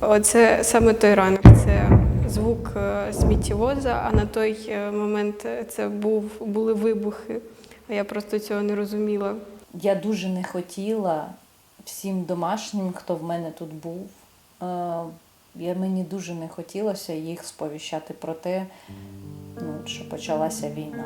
Оце саме той ранок. Це звук е, сміттєвоза, а на той е, момент е, це був, були вибухи. А я просто цього не розуміла. Я дуже не хотіла всім домашнім, хто в мене тут був. Я, мені дуже не хотілося їх сповіщати про те, ну, що почалася війна.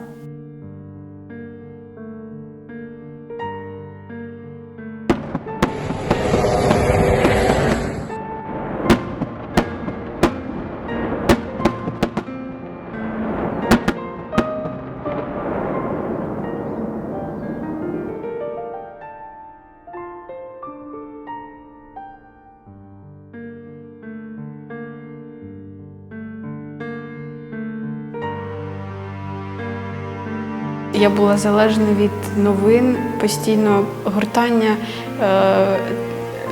Я була залежна від новин, постійно гортання е,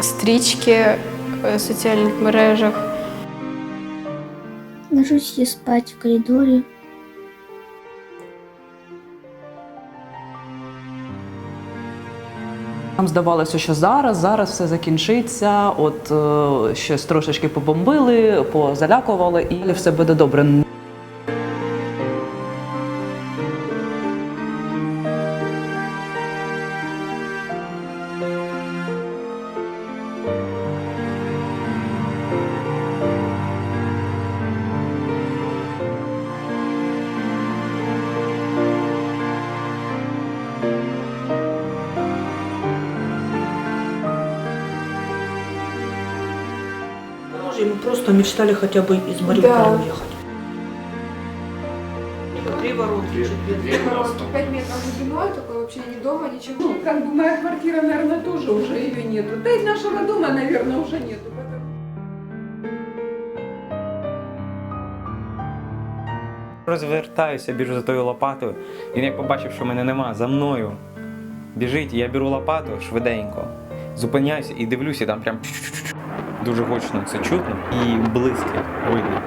стрічки в соціальних мережах. Ложусь я спать в коридоре. Нам здавалося, що зараз, зараз все закінчиться. От е, щось трошечки побомбили, позалякували, і все буде добре. Може, мы просто мечтали хотя бы из Мариуполя Да. уехать. Три воронки, четыре. Пять метров глубиной, такой вообще ни дома, ничего. Ну, как бы моя квартира, наверное, тоже уже ее нету. Да и нашего дома, наверное, уже нету. Поэтому- Розвертаюся, біжу за тою лопатою. Він як побачив, що мене нема, за мною біжить, я беру лопату швиденько, зупиняюся і дивлюся, там прям дуже гучно це чутно і близьке видно.